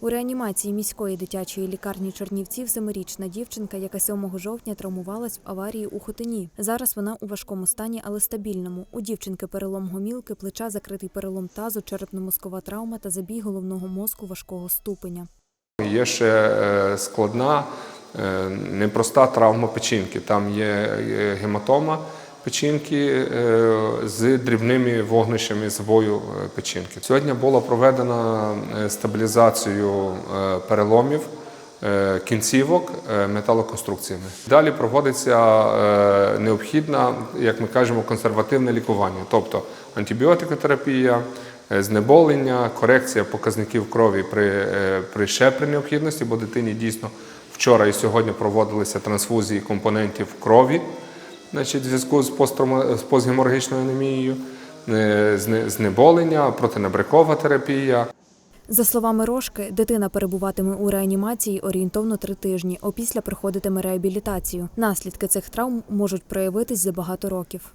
У реанімації міської дитячої лікарні Чернівців семирічна дівчинка, яка 7 жовтня травмувалась в аварії у Хотині. Зараз вона у важкому стані, але стабільному. У дівчинки перелом гомілки, плеча, закритий перелом тазу, черепно-мозкова травма та забій головного мозку важкого ступеня. Є ще е, складна, е, непроста травма печінки. Там є е, гематома печінки е, з дрібними вогнищами забою е, печінки. Сьогодні було проведено е, стабілізацію переломів. Кінцівок металоконструкціями. Далі проводиться необхідне, як ми кажемо, консервативне лікування, тобто антибіотикотерапія, знеболення, корекція показників крові при, при ще при необхідності, бо дитині дійсно вчора і сьогодні проводилися трансфузії компонентів крові, значить, в зв'язку з, з постгеморагічною анемією, е, знеболення, протинабрикова терапія. За словами Рожки, дитина перебуватиме у реанімації орієнтовно три тижні, опісля проходитиме реабілітацію. Наслідки цих травм можуть проявитись за багато років.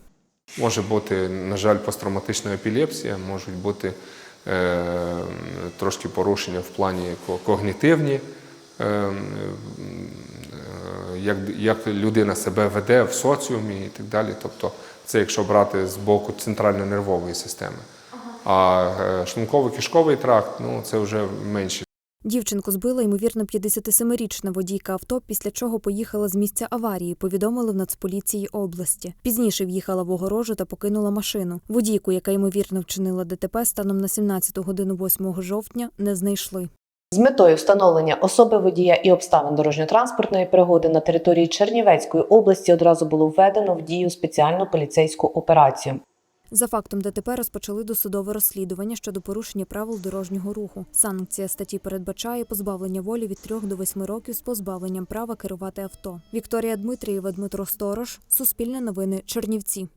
Може бути, на жаль, посттравматична епілепсія, можуть бути е, трошки порушення в плані когнітивні, е, як, як людина себе веде в соціумі і так далі. Тобто, це якщо брати з боку центрально-нервової системи. А е, шлунково-кишковий тракт ну, це вже менші Дівчинку збила ймовірно 57-річна водійка авто, після чого поїхала з місця аварії. Повідомили в Нацполіції області. Пізніше в'їхала в огорожу та покинула машину. Водійку, яка ймовірно вчинила ДТП, станом на 17 годину 8 жовтня не знайшли. З метою встановлення особи водія і обставин дорожньо-транспортної пригоди на території Чернівецької області одразу було введено в дію спеціальну поліцейську операцію. За фактом ДТП розпочали досудове розслідування щодо порушення правил дорожнього руху. Санкція статті передбачає позбавлення волі від 3 до 8 років з позбавленням права керувати авто. Вікторія Дмитрієва, Дмитро Сторож, Суспільне новини, Чернівці.